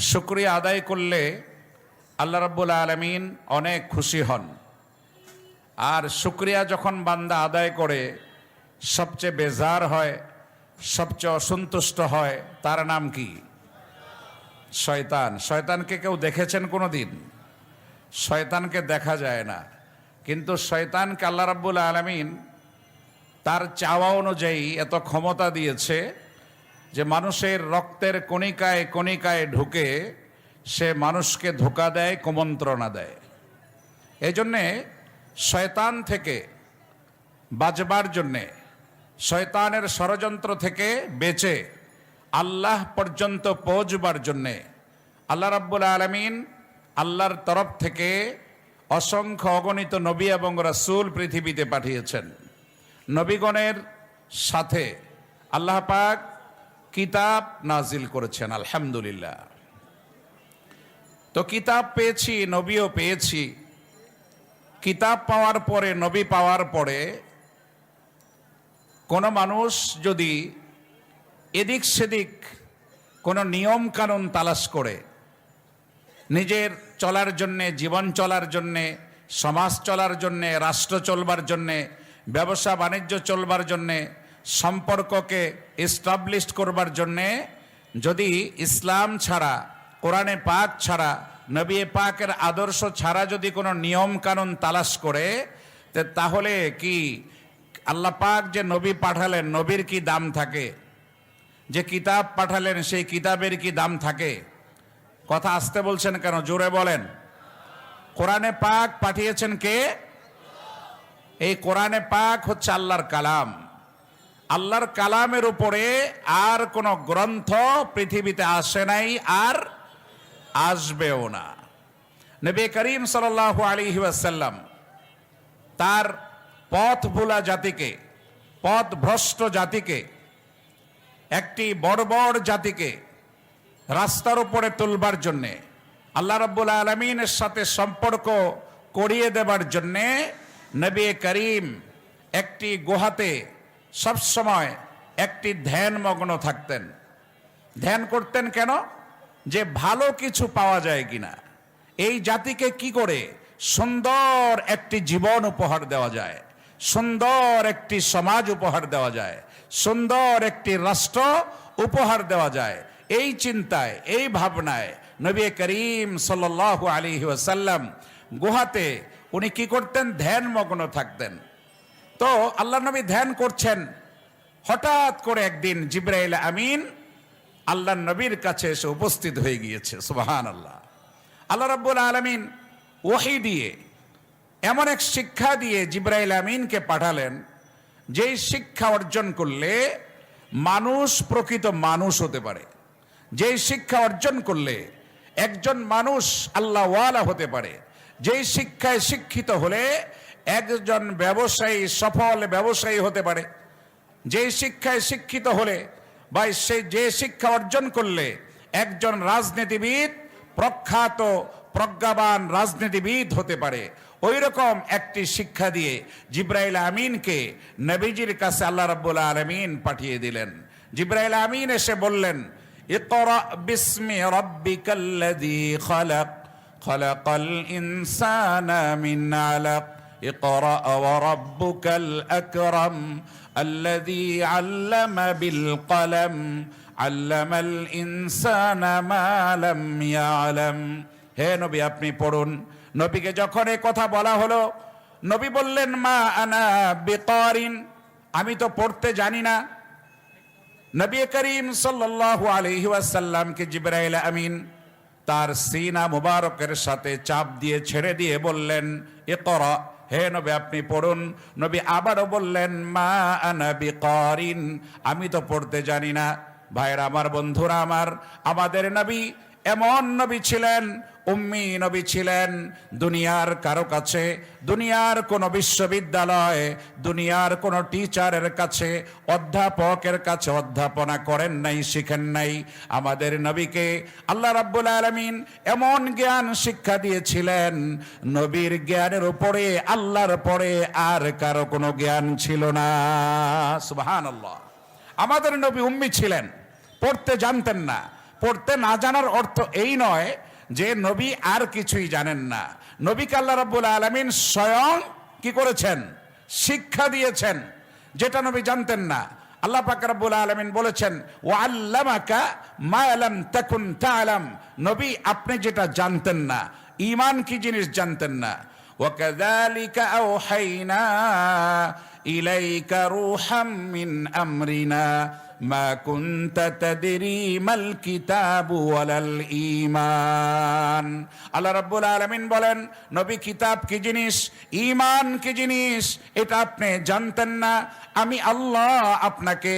শুক্রিয়া আদায় করলে আল্লাহ রাব্বুল আলমিন অনেক খুশি হন। আর শুক্রিয়া যখন বান্দা আদায় করে, সবচেয়ে বেজার হয়, সবচেয়ে অসন্তুষ্ট হয়, তার নাম কি? শয়তান। শয়তানকে কেউ দেখেছেন কোনো দিন শয়তানকে দেখা যায় না। কিন্তু শয়তানকে আল্লাহ রাব্বুল আলমিন তার চাওয়া অনুযায়ী এত ক্ষমতা দিয়েছে যে মানুষের রক্তের কণিকায় কণিকায় ঢুকে সে মানুষকে ধোকা দেয়, কুমন্ত্রণা দেয়। এই জন্যে শয়তান থেকে বাঁচবার জন্যে, শয়তানের ষড়যন্ত্র থেকে বেঁচে, আল্লাহ পর্যন্ত পৌঁছবার জন্যে আল্লাহ রাব্বুল আলমিন আল্লাহর তরফ থেকে অসংখ্য অগণিত নবী এবং রাসূল পৃথিবীতে পাঠিয়েছেন। নবীগণের সাথে আল্লাহ পাক কিতাব নাজিল করেছেন, আলহামদুলিল্লাহ। তো কিতাব পেয়েছি, নবীও পেয়েছি। কিতাব পাওয়ার পরে, নবী পাওয়ার পরে কোনো মানুষ যদি এদিক সেদিক কোনো নিয়ম কানুন তালাশ করে, নিজের চলার জন্যে, জীবন চলার জন্যে, সমাজ চলার জন্যে, রাষ্ট্র চলবার জন্যে ব্যবসা বাণিজ্য চলবার জন্যে সম্পর্ককে এস্টাবলিশ করবার জন্যে যদি ইসলাম ছাড়া, কোরআনে পাক ছাড়া, নবী পাকের আদর্শ ছাড়া যদি কোনো নিয়ম কানুন তালাশ করে তাহলে কি আল্লাহ পাক যে নবী পাঠালেন, নবীর কি দাম থাকে? যে কিতাব পাঠালেন, সেই কিতাবের কি দাম থাকে? কথা আসতে বলছেন কেন? জোরে বলেন। কোরআনে পাক পাঠিয়েছেন কে? এই কোরআনে পাক হচ্ছে আল্লাহর কালাম। আল্লাহর কালামের উপরে আর কোন গ্রন্থ পৃথিবীতে আসে নাই আর আসবেও না। নবী করিম সাল আলী ওয়াসাল্লাম তার পথ ভোলা জাতিকে পথ ভ্রষ্ট জাতিকে, একটি বড় জাতিকে রাস্তার উপরে তুলবার জন্যে, আল্লাহ রব্বুল আলমিনের সাথে সম্পর্ক করিয়ে দেবার জন্যে নবী করিম একটি গুহাতে সবসময় একটি ধ্যানমগ্ন থাকতেন। ধ্যান করতেন কেন? যে ভালো কিছু পাওয়া যায় কিনা। এই জাতিকে কি করে? সুন্দর একটি জীবন উপহার দেওয়া যায়। সুন্দর একটি সমাজ উপহার দেওয়া যায়। সুন্দর একটি রাষ্ট্র উপহার দেওয়া যায়। এই চিন্তায়, এই ভাবনায় নবী করিম সাল আলী ওয়াসাল্লাম গুহাতে উনি কি করতেন? ধ্যানমগ্ন থাকতেন। তো আল্লাহ নবী ধ্যান করছেন। হঠাৎ করে একদিন জিব্রাইল আমিন আল্লাহ নবীর কাছে এসে উপস্থিত হয়ে গিয়েছে। সুবাহান আল্লাহ আল্লাহ রাব্বুল আলমিন ওহি দিয়ে, এমন এক শিক্ষা দিয়ে জিব্রাইল আমিনকে পাঠালেন, যেই শিক্ষা অর্জন করলে মানুষ প্রকৃত মানুষ হতে পারে। যেই শিক্ষা অর্জন করলে একজন মানুষ আল্লাহওয়ালা হতে পারে। যেই শিক্ষায় শিক্ষিত হলে একজন ব্যবসায়ী সফল ব্যবসায়ী হতে পারে। যেই শিক্ষায় শিক্ষিত হলে বা সেই যে শিক্ষা অর্জন করলে একজন রাজনীতিবিদ প্রখ্যাত, প্রজ্ঞাবান রাজনীতিবিদ হতে পারে। ওই রকম একটি শিক্ষা দিয়ে জিব্রাইল আমিনকে নবীজির কাছে আল্লাহ রাব্বুল আলমিন পাঠিয়ে দিলেন। জিব্রাইল আমিন এসে বললেন বিসমি রাব্বিকাল্লাযী খালাক, খালাকাল ইনসানা মিন আলাক। اقرأ وربك الأكرم الذي علم بالقلم علم الإنسان ما لم يعلم হে নবী আপনি পড়ুন নবীকে যখন এই কথা বলা হলো নবী বললেন মা আনা বেকারিন আমি তো পড়তে জানি না নবী করিম সাল্লাল্লাহু আলাইহি ওয়াসাল্লামকে জিবরাইল আমিন তার সিনা মুবারকের সাথে চাপ দিয়ে ছেড়ে দিয়ে বললেন ইকরা হে নবী, আপনি পড়ুন। নবী আবারও বললেন, মা আনাবি করিন আমি তো পড়তে জানি না। ভাইরা আমার বন্ধুরা আমার, আমাদের নবী এমন নবী ছিলেন, উম্মি নবী ছিলেন, দুনিয়ার কারও কাছে, দুনিয়ার কোনো বিশ্ববিদ্যালয়, দুনিয়ার কোনো টিচারের কাছে, অধ্যাপকের কাছে অধ্যাপনা করেন নাই, শিখেন নাই। আমাদের নবীকে আল্লাহ রাব্বুল আলমিন এমন জ্ঞান শিক্ষা দিয়েছিলেন, নবীর জ্ঞানের উপরে, আল্লাহর পরে আর কারও কোনো জ্ঞান ছিল না। আল্লাহ আমাদের নবী উম্মি ছিলেন, পড়তে জানতেন না। পড়তে না জানার অর্থ এই নয় যে নবী আর কিছুই জানেন না নবীকে আল্লাহ রাব্বুল আলামিন স্বয়ং কি করেছেন শিক্ষা দিয়েছেন যেটা নবী জানতেন না আল্লাহ পাক রাব্বুল আলামিন বলেছেন ওয়া আল্লামাকা মা লাম তাকুন তা'লাম নবী আপনি যেটা জানতেন না ঈমান কি জিনিস জানতেন না وكذلك أوحينا إليك روحا من أمرنا ما كنت تدري ما الكتاب ولا الإيمان আল্লাহ রাব্বুল আলামিন বলেন নবী কিতাব কি জিনিস ঈমান কি জিনিস এটা আপনি জানতেন না আমি আল্লাহ আপনাকে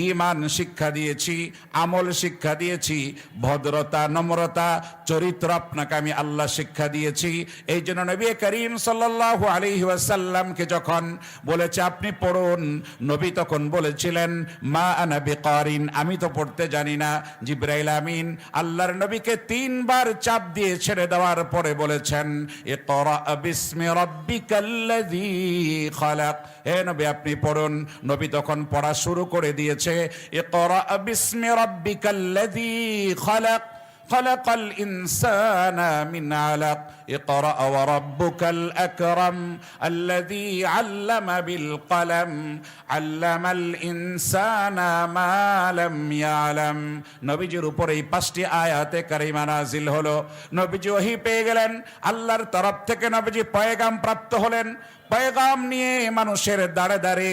ঈমান শিক্ষা দিয়েছি আমল শিক্ষা দিয়েছি ভদ্রতা নম্রতা চরিত্র আপনাকে আমি আল্লাহ শিক্ষা দিয়েছি এই জন্য নবী করিম সাল্লাল্লাহু আলাইহি ওয়াসাল্লামকে যখন বলেছে আপনি পড়ুন নবী তখন বলেছিলেন মা আনা বিকারিন, আমি তো পড়তে জানি না। জিব্রাইল আমিন, আল্লাহর নবীকে তিনবার চাপ দিয়ে ছেড়ে দেওয়ার পরে বলেছেন এ ইকরা রব্বি রাব্বিকাল্লাযী খালাক। হে নবী, আপনি পড়ুন। নবী তখন পড়া শুরু করে দিয়েছে এ ইকরা রব্বি রাব্বিকাল্লাযী খালাক। خلق الإنسان من علق اقرأ وربك الأكرم الذي علم بالقلم علم الإنسان ما لم يعلم নবীজির উপর এই পাঁচটি আয়াতে কারিমা নাজিল হলো নবীজি ওহি পেয়ে গেলেন আল্লাহর তরফ থেকে নবীজি পয়গাম প্রাপ্ত হলেন পয়গাম নিয়ে মানুষের দাঁড়ে দাঁড়ে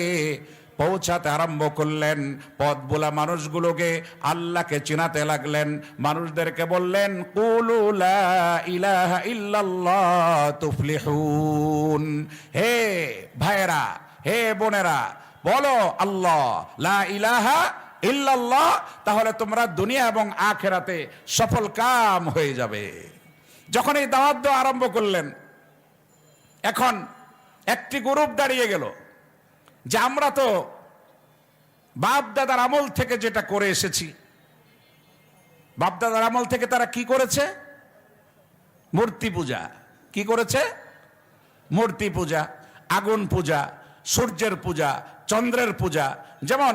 পৌঁছাতে আরম্ভ করলেন। পথ বোলা মানুষগুলোকে আল্লাহকে চিনাতে লাগলেন। মানুষদেরকে বললেন ইলাহা হে ভাইরা হে বোনেরা, বলো আল্লাহ, লা ইলাহা ইল্লাল্লাহ তাহলে তোমরা দুনিয়া এবং আখেরাতে সফল কাম হয়ে যাবে। যখন এই দাওয়াত আরম্ভ করলেন, এখন একটি গ্রুপ দাঁড়িয়ে গেল। যে আমরা তো বাপ দাদার আমল থেকে যেটা করে এসেছি। বাপ দাদার আমল থেকে তারা কি করেছে? মূর্তি পূজা। কি করেছে? মূর্তি পূজা, আগুন পূজা, সূর্যের পূজা, চন্দ্রের পূজা। যেমন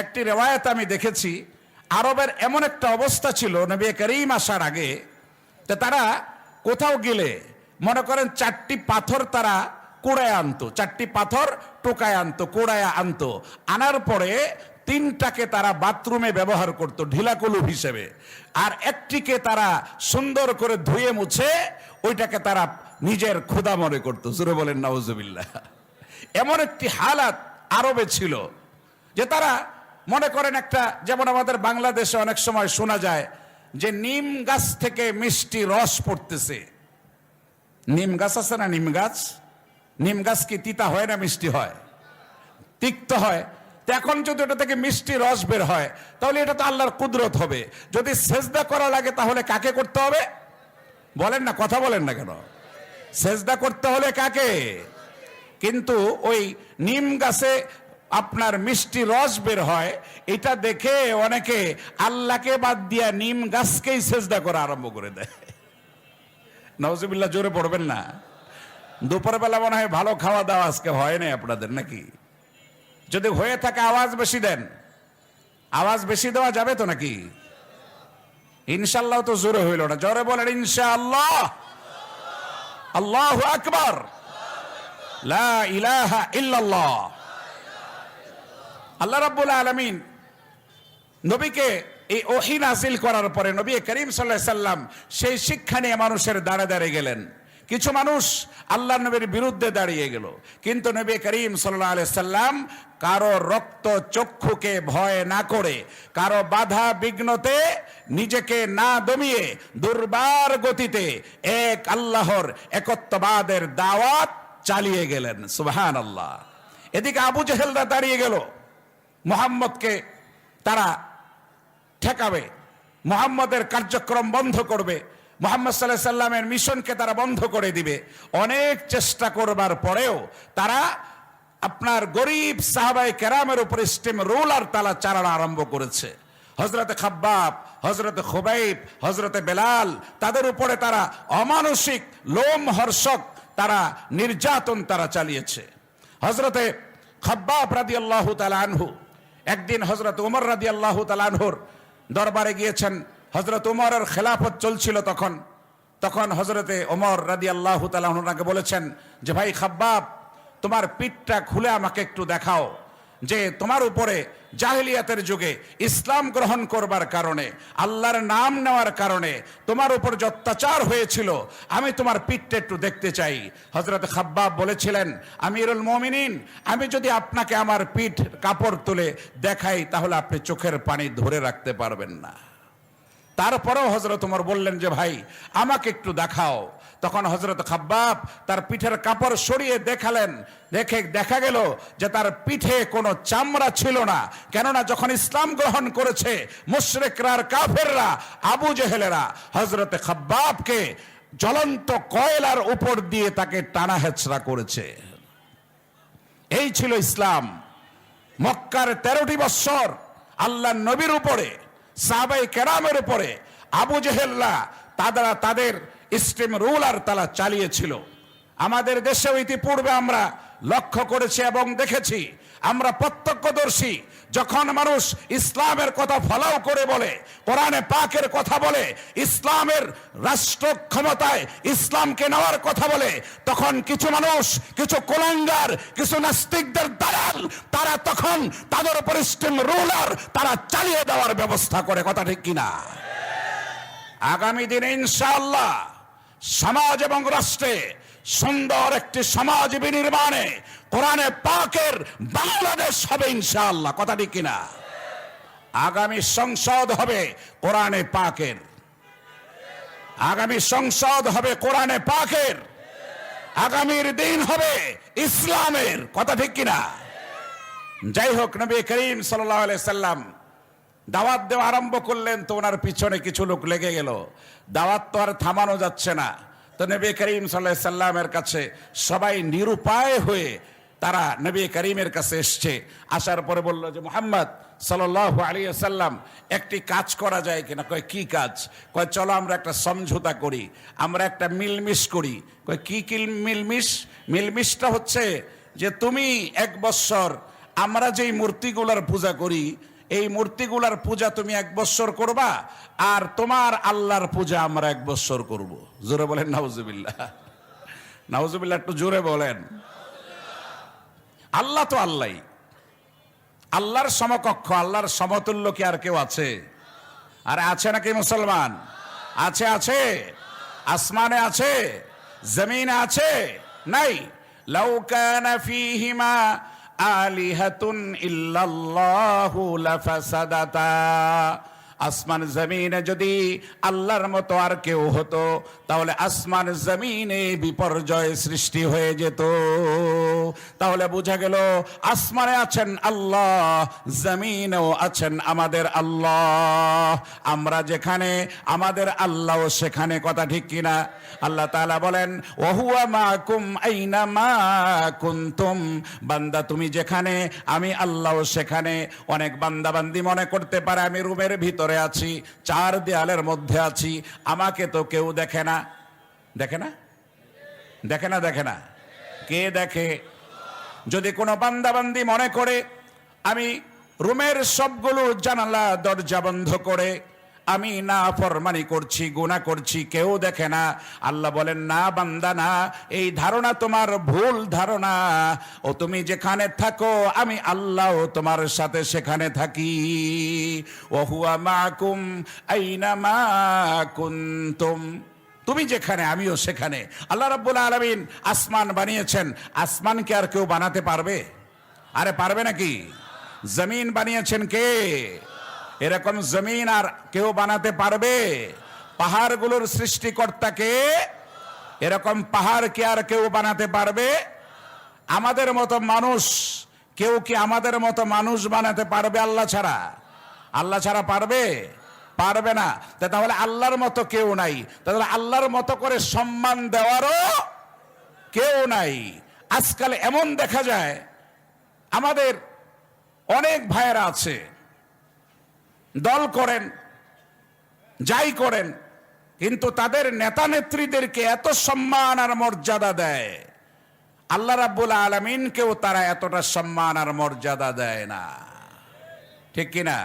একটি রেওয়ায়ত আমি দেখেছি, আরবের এমন একটা অবস্থা ছিল নবী করিম আসার আগে তারা কোথাও গেলে মনে করেন চারটি পাথর তারা কুড়ায় আনতো, চারটি পাথর টোকায় আনতো, কুড়ায় আনতো। আনার পরে তিনটাকে তারা বাথরুমে ব্যবহার করত ঢিলাকুলু হিসেবে। আর একটিকে তারা সুন্দর করে ধুয়ে মুছে, ওইটাকে তারা নিজের ক্ষুদা মনে করতো। জুড়ে বলেন নওয়াজবিল্লাহ এমন একটি হালাত আরবে ছিল, যে তারা মনে করেন একটা, যেমন আমাদের বাংলাদেশে অনেক সময় শোনা যায়, যে নিম গাছ থেকে মিষ্টি রস পড়তেছে। নিম গাছ আছে না নিম গাছ? নিম গাছ কি তিতা হয় না মিষ্টি হয়? তিক্ত হয়। এখন যদি ওটা থেকে মিষ্টি রস বের হয়, তাহলে এটা তো আল্লাহর কুদরত হবে। যদি সেজদা করা লাগে, তাহলে কাকে করতে হবে? বলেন না, কথা বলেন না কেন? সেজদা করতে হলে কাকে? কিন্তু ওই নিম গাছে আপনার মিষ্টি রস বের হয়, এটা দেখে অনেকে আল্লাহকে বাদ দিয়া নিম গাছকেই সেজদা করা আরম্ভ করে দেয়। নওয়াজবিল্লাহ জোরে পড়বেন না। দুপুরবেলা মনে হয় ভালো খাওয়া দাওয়া আজকে হয় নাই আপনাদের নাকি? যদি হয়ে থাকে আওয়াজ বেশি দেন। আওয়াজ বেশি দেওয়া যাবে তো নাকি? ইনশাল্লাহ তো জোরে হইল না। জোরে বলেন, ইনশাআল্লাহ। আল্লাহ আকবার। আল্লাহ রাব্বুল আলামিন নবীকে এই ওহি নাসিল করার পরে নবী করিম সাল্লাহ সাল্লাম সেই শিক্ষা নিয়ে মানুষের দাঁড়ে দাঁড়িয়ে গেলেন। কিছু মানুষ আল্লাহ নবীর বিরুদ্ধে দাঁড়িয়ে গেল। কিন্তু নবী করিম সাল্লাহ সাল্লাম কারও রক্ত চক্ষুকে ভয় না করে, কারও বাধা বিঘ্নতে নিজেকে না দমিয়ে দুর্বার গতিতে এক আল্লাহর একত্ববাদের দাওয়াত চালিয়ে গেলেন। সুহান আল্লাহ এদিকে আবু জেহেলরা দাঁড়িয়ে গেল। মোহাম্মদকে তারা ঠেকাবে, মোহাম্মদের কার্যক্রম বন্ধ করবে। মোহাম্মদ সাল্লাহ সাল্লামের মিশনকে তারা বন্ধ করে দিবে। অনেক চেষ্টা করবার পরেও তারা আপনার গরিব সাহাবাই কেরামের উপর স্টেম রোলার তালা চালানো আরম্ভ করেছে। হজরতে খাব্বাব হজরতে খুবাইব হজরতে বেলাল, তাদের উপরে তারা অমানসিক লোম হর্ষক তারা নির্যাতন তারা চালিয়েছে। হজরতে খাব্বাব রাদি আল্লাহ আনহু, একদিন হজরত উমর রাদি আল্লাহ তালানহুর দরবারে গিয়েছেন হজরত উমরের খেলাফত চলছিল তখন। তখন হজরতে ওমর রাদি আল্লাহ তালাহনাকে বলেছেন যে, ভাই খাব্বাব, তোমার পিঠটা খুলে আমাকে একটু দেখাও যে, তোমার উপরে জাহিলিয়াতের যুগে ইসলাম গ্রহণ করবার কারণে, আল্লাহর নাম নেওয়ার কারণে তোমার উপর যে অত্যাচার হয়েছিল, আমি তোমার পিঠটা একটু দেখতে চাই। হজরত খাব্বাব বলেছিলেন, আমিরুল মমিনিন, আমি যদি আপনাকে আমার পিঠ কাপড় তুলে দেখাই, তাহলে আপনি চোখের পানি ধরে রাখতে পারবেন না। তারপরেও হজরত উমর বললেন যে, ভাই, আমাকে একটু দেখাও। তখন হজরত খাব্বাব তার পিঠের কাপড় সরিয়ে দেখালেন। দেখে দেখা গেল যে, তার পিঠে কোনো চামড়া ছিল না। কেননা যখন ইসলাম গ্রহণ করেছে, মুশরেকরা আর কাফেররা, আবু জেহেলেরা হজরত খাব্বাবকে জ্বলন্ত কয়লার উপর দিয়ে তাকে টানা হেচড়া করেছে। এই ছিল ইসলাম। মক্কার তেরোটি বৎসর আল্লাহ নবীর উপরে সাহাবাই কেরামের উপরে আবু জেহেল্লা তারা তাদের স্টিম রুলার তারা চালিয়েছিল। আমাদের দেশেও ইতিপূর্বে আমরা লক্ষ্য করেছি এবং দেখেছি, আমরা প্রত্যক্ষদর্শী যখন মানুষ ইসলামের কথা ফলাও করে বলে, কোরআনে পাকের কথা বলে, ইসলামের রাষ্ট্র ক্ষমতায় ইসলামকে নেওয়ার কথা বলে, তখন কিছু মানুষ, কিছু কোলাঙ্গার, কিছু নাস্তিকদের দালাল, তারা তখন তাদের উপর স্টিম রুলার, তারা চালিয়ে দেওয়ার ব্যবস্থা করে। কথা ঠিক কিনা? আগামী দিনে ইনশাআল্লাহ সমাজ এবং রাষ্ট্রে সুন্দর একটি সমাজ বিনির্মাণে কোরআনে পাকের বাংলাদেশ হবে ইনশাআল্লাহ। কথা ঠিক কিনা? আগামী সংসদ হবে কোরআনে পাকের। আগামী সংসদ হবে কোরআনে পাকের। আগামীর দিন হবে ইসলামের। কথা ঠিক কিনা? যাই হোক, নবী করিম সাল্লাম দাওয়াত দেওয়া আরম্ভ করলেন, তো ওনার পিছনে কিছু লোক লেগে গেল। দাওয়াত তো আর থামানো যাচ্ছে না। তো নবী করিম সাল্লামের কাছে সবাই নিরুপায় হয়ে তারা নবী করিমের কাছে এসছে। আসার পরে বলল যে, মোহাম্মদ সাল্লাম, একটি কাজ করা যায় কিনা? কয়, কি কাজ? কয়, চলো আমরা একটা সমঝোতা করি, আমরা একটা মিলমিশ করি। কয়, কি কি মিলমিশ? মিলমিশটা হচ্ছে যে, তুমি এক বৎসর আমরা যেই মূর্তিগুলোর পূজা করি এই মূর্তিগুলার পূজা তুমি এক বৎসর করবা, আর তোমার আল্লাহর পূজা আমরা এক বৎসর করব। জোরে বলেন, নাউজুবিল্লাহ। নাউজুবিল্লাহ একটু জোরে বলেন। আল্লাহ তো আল্লাহ আল্লাহর সমকক্ষ, আল্লাহর সমতুল্য কি আর কেউ আছে? আর আছে নাকি মুসলমান? আছে আছে। আসমানে আছে, জমিনে আছে? নাই। লাউকানা ফিহিমা আলিহাতুন ইল্লাল্লাহু লাফাসাদাতা আসমান জমিনে যদি আল্লাহর মতো আর কেউ হতো, তাহলে আসমান জমিনে বিপর্যয় সৃষ্টি হয়ে যেত। তাহলে বোঝা গেল, আসমানে আছেন আল্লাহ, জমিনেও আছেন আমাদের আল্লাহ। আমরা যেখানে, আমাদের আল্লাহ সেখানে, কথা ঠিক কিনা আল্লাহ তাআলা বলেন, ওহুয়া মা মাকুম আইনা মা কুনতুম? বান্দা, তুমি যেখানে, আমি আল্লাহ সেখানে। অনেক বান্দা বান্দি মনে করতে পারে আমি রুমের ভিতরে আছি, চার দেয়ালের মধ্যে আছি, আমাকে তো কেউ দেখে না। দেখে না? দেখে না দেখে না। কে দেখে? যদি কোনো বান্দাবান্দি মনে করে, আমি রুমের সবগুলো জানালা দরজা বন্ধ করে আমি না ফরমানি করছি গুণা করছি, কেউ দেখে না। আল্লাহ বলেন, না, বান্দা, না, এই ধারণা তোমার ভুল ধারণা। ও তুমি যেখানে থাকো, আমি আল্লাহ তোমার সাথে সেখানে থাকি। ওহুয়া মাকুম আইনা মা কুনতুম। তুমি যেখানে, আমিও সেখানে। আল্লাহ রাব্বুল আলামিন আসমান বানিয়েছেন। আসমানকে আর কেউ বানাতে পারবে? আরে পারবে নাকি? জমিন বানিয়েছেন কে? এরকম জমিন আর কেউ বানাতে পারবে? পাহাড়গুলোর সৃষ্টিকর্তাকে এরকম পাহাড় কি আর কেউ বানাতে পারবে? আমাদের মতো মানুষ, কেউ কি আমাদের মতো মানুষ বানাতে পারবে আল্লাহ ছাড়া? আল্লাহ ছাড়া পারবে? পারবে না। তাহলে আল্লাহর মতো কেউ নাই। তাহলে আল্লাহর মতো করে সম্মান দেওয়ারও কেউ নাই। আজকাল এমন দেখা যায়, আমাদের অনেক ভাইয়েরা আছে দল করেন, যাই করেন, কিন্তু তাদের নেতা নেত্রীদেরকে এত সম্মান আর মর্যাদা দেয়। আল্লাহ রাব্বুল আলমিনকেও তারা এতটা সম্মান আর মর্যাদা দেয় না। ঠিক কিনা?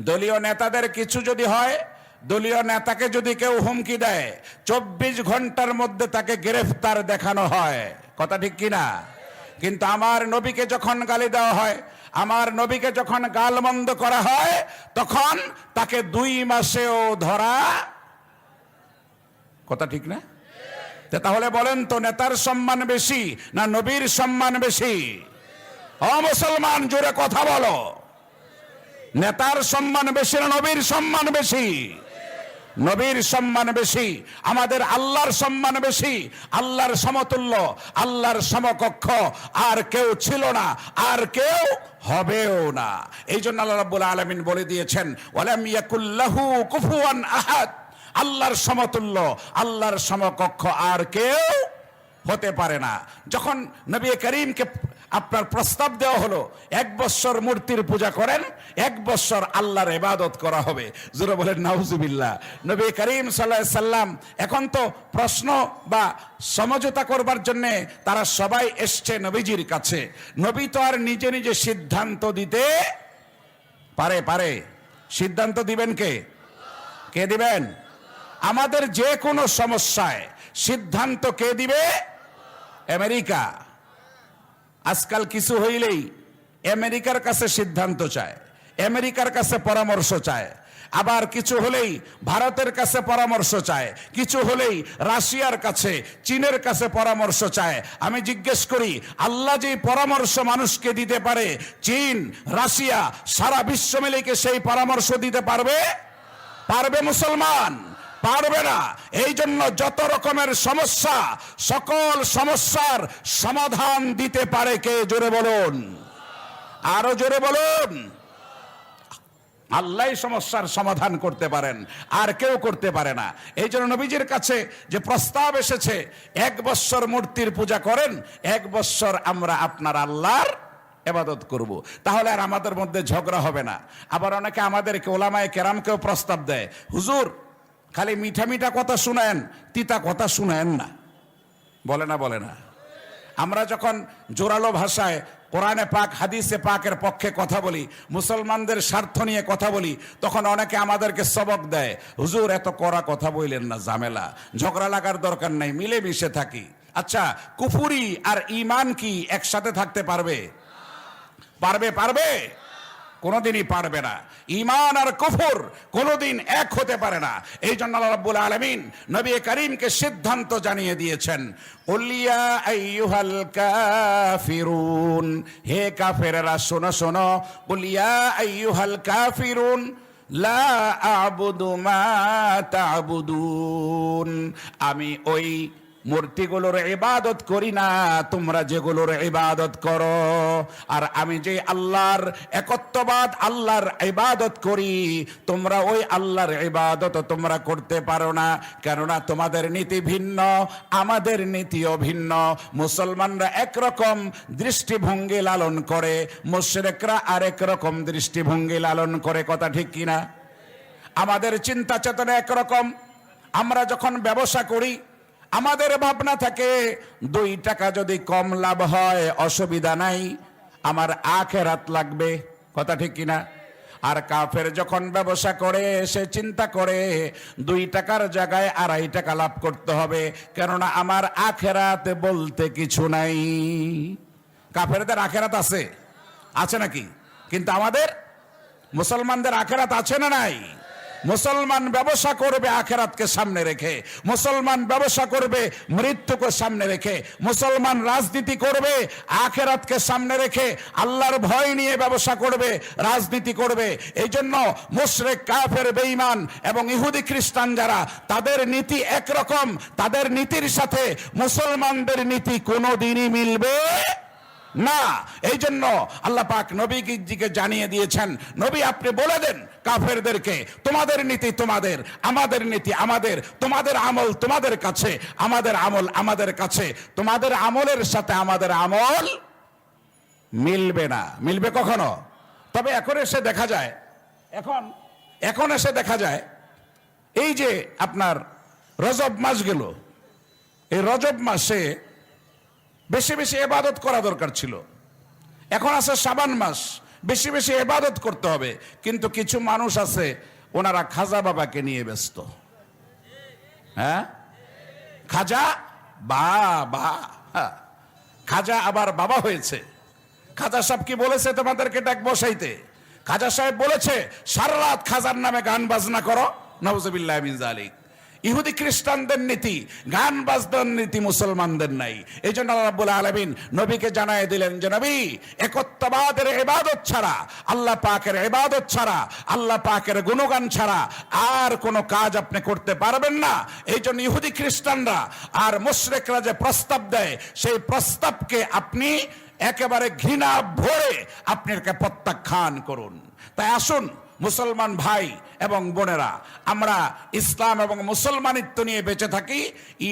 দলীয় নেতাদের কিছু যদি হয়, দলীয় নেতাকে যদি কেউ হুমকি দেয়, চব্বিশ ঘণ্টার মধ্যে তাকে গ্রেফতার দেখানো হয়। কথা ঠিক কিনা? কিন্তু আমার নবীকে যখন গালি দেওয়া হয় আমার নবীকে যখন গালমন্দ করা হয়, তখন তাকে দুই মাসেও ধরা কথা ঠিক না? তাহলে বলেন তো, নেতার সম্মান বেশি না নবীর সম্মান বেশি? মুসলমান, জোরে কথা বলো। নেতার সম্মান বেশি না নবীর সম্মান বেশি? নবীর সম্মান বেশি, আমাদের আল্লাহর সম্মান বেশি, আল্লাহর সমতুল্য, আল্লাহর সমকক্ষ, আর কেউ ছিল না, আর কেউ হবেও না। এই জন্য আল্লাহ রাব্বুল আলামিন বলে দিয়েছেন কুফুয়ান আহাদ। আল্লাহর সমতুল্য, আল্লাহর সমকক্ষ আর কেউ হতে পারে না। যখন নবী করিমকে আপনার প্রস্তাব দেওয়া হলো, এক বৎসর মূর্তির পূজা করেন, এক বৎসর আল্লাহর ইবাদত করা হবে। জোরে বলেন, নাউজুবিল্লাহ। নবী করিম সাল্লাহ সাল্লাম, এখন তো প্রশ্ন বা সমঝোতা করবার জন্য তারা সবাই এসছে নবীজির কাছে। নবী তো আর নিজে নিজে সিদ্ধান্ত দিতে পারে পারে। সিদ্ধান্ত দিবেন কে? কে দিবেন? আমাদের যে কোনো সমস্যায় সিদ্ধান্ত কে দিবে? আমেরিকা। আজকাল কিছু হইলেই আমেরিকার কাছে সিদ্ধান্ত চায়, আমেরিকার কাছে পরামর্শ চায়। আবার কিছু হলেই ভারতের কাছে পরামর্শ চায়, কিছু হলেই রাশিয়ার কাছে, চীনের কাছে পরামর্শ চায়। আমি জিজ্ঞেস করি, আল্লাহ যে পরামর্শ মানুষকে দিতে পারে, চীন, রাশিয়া, সারা বিশ্ব মিলেকে সেই পরামর্শ দিতে পারবে? পারবে মুসলমান। পারবে না। এই জন্য যত রকমের সমস্যা, সকল সমস্যার সমাধান দিতে পারে কে? জোরে বলুন। আরও জোরে বলুন। আল্লাহ সমস্যার সমাধান করতে পারেন, আর কেউ করতে পারে না। এই জন্য নবীজির কাছে যে প্রস্তাব এসেছে, এক বৎসর মূর্তির পূজা করেন, এক বৎসর আমরা আপনার আল্লাহর এবাদত করব। তাহলে আর আমাদের মধ্যে ঝগড়া হবে না। আবার অনেকে আমাদেরকে ওলামায় কেরামকেও প্রস্তাব দেয়, হুজুর খালি মিঠা মিঠা কথা শুনেন, তিতা কথা শুনেন না। বলে না বলে না। আমরা যখন জোরালো ভাষায় কোরআনে পাক, হাদিসে পাকের পক্ষে কথা বলি, মুসলমানদের স্বার্থ নিয়ে কথা বলি, তখন অনেকে আমাদেরকে সবক দেয়। হুজুর, এত কড়া কথা বললেন না, ঝামেলা। ঝগড়া লাগার দরকার নাই, মিলেমিশে থাকি। আচ্ছা কুফুরি আর ইমান কি একসাথে থাকতে পারবে? পারবে পারবে? কোনোদিনই পারবে না। ইমান আর কুফর কোনোদিন এক হতে পারে না। এই জন্য আল্লাহ রাব্বুল আলামিন নবী করিমকে সিদ্ধান্ত জানিয়ে দিয়েছেন উলিয়া আইয়ুহাল কাফিরুন হে কাফেরেরা, শোনো শোনো। উলিয়া আইয়ুহাল কাফিরুন লা আবুদু মা তাবুদুন আমি ওই মূর্তিগুলোর ইবাদত করি না, তোমরা যেগুলোর ইবাদত করো। আর আমি যে আল্লাহর একত্ববাদ, আল্লাহর ইবাদত করি, তোমরা ওই আল্লাহর ইবাদত তোমরা করতে পারো না। কেননা তোমাদের নীতি ভিন্ন, আমাদের নীতিও ভিন্ন। মুসলমানরা একরকম দৃষ্টিভঙ্গি লালন করে, মুশরিকরা আরেক রকম দৃষ্টিভঙ্গি লালন করে, কথা ঠিক কিনা? আমাদের চিন্তা চেতনা একরকম। আমরা যখন ব্যবসা করি আমাদের ভাবনা থাকে, দুই টাকা যদি কম লাভ হয়, অসুবিধা নাই, আমার আখেরাত লাগবে, কথা ঠিক কিনা? আর কাফের যখন ব্যবসা করে, সে চিন্তা করে, দুই টাকার জায়গায় আড়াই টাকা লাভ করতে হবে, কেননা আমার আখেরাত বলতে কিছু নাই। কাফেরদের আখেরাত আছে? আছে নাকি? কিন্তু আমাদের মুসলমানদের আখেরাত আছে না নাই? মুসলমান ব্যবসা করবে আখেরাতকে সামনে রেখে, মুসলমান ব্যবসা করবে মৃত্যুকে সামনে রেখে, মুসলমান রাজনীতি করবে আখেরাতকে সামনে রেখে, আল্লাহর ভয় নিয়ে ব্যবসা করবে, রাজনীতি করবে। এই জন্য মুশরেক, কাফের, বেঈমান এবং ইহুদি, খ্রিস্টান যারা, তাদের নীতি একরকম, তাদের নীতির সাথে মুসলমানদের নীতি কোনোদিনই মিলবে না এই জন্য আল্লাহ পাক নবীজিকে জানিয়ে দিয়েছেন, নবী আপনি বলে দেন কাফেরদেরকে, তোমাদের নীতি তোমাদের, আমাদের নীতি আমাদের, তোমাদের আমল তোমাদের কাছে, আমাদের আমল আমাদের কাছে, তোমাদের আমলের সাথে আমাদের আমল মিলবে না। মিলবে কখনো? তবে এখন এসে দেখা যায়, এখন এখন এসে দেখা যায়, এই যে আপনার রজব মাস গেল এই রজব মাসে বেশি বেশি এবাদত করা দরকার ছিল। এখন আছে সাবান মাস, বেশি বেশি এবাদত করতে হবে। কিন্তু কিছু মানুষ আছে, ওনারা খাজা বাবাকে নিয়ে ব্যস্ত। হ্যাঁ? খাজা বা বা হ্যাঁ। খাজা আবার বাবা হয়েছে। খাজা সাহেব কি বলেছে তোমাদেরকে ডাক বসাইতে? খাজা সাহেব বলেছে, সারা রাত খাজার নামে গান বাজনা করো নবজবিল্লাহ মিন জালিক ইহুদি খ্রিস্টানদের নীতি, গান বাজনার নীতি মুসলমানদের নাই। এই জন্য আল্লাহ আলামিন নবীকে জানাই দিলেন যে, নবী, একত্ববাদের ইবাদত ছাড়া, আল্লাহ পাকের এবাদত ছাড়া, আল্লাহ পাকের গুণগান ছাড়া আর কোনো কাজ আপনি করতে পারবেন না। এই জন্য ইহুদি খ্রিস্টানরা আর মুশরিকরা যে প্রস্তাব দেয়, সেই প্রস্তাবকে আপনি একেবারে ঘৃণা ভরে আপনাকে প্রত্যাখ্যান করুন। তাই আসুন মুসলমান ভাই এবং বোনেরা, আমরা ইসলাম এবং মুসলমানিত্ব নিয়ে বেঁচে থাকি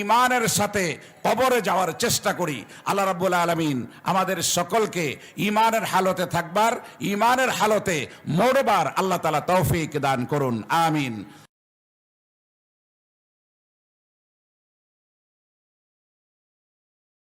ইমানের সাথে কবরে যাওয়ার চেষ্টা করি। আল্লাহ রাবুল আলমিন আমাদের সকলকে ইমানের হালতে থাকবার ইমানের হালতে মরবার আল্লাহ তালা তৌফিক দান করুন, আমিন।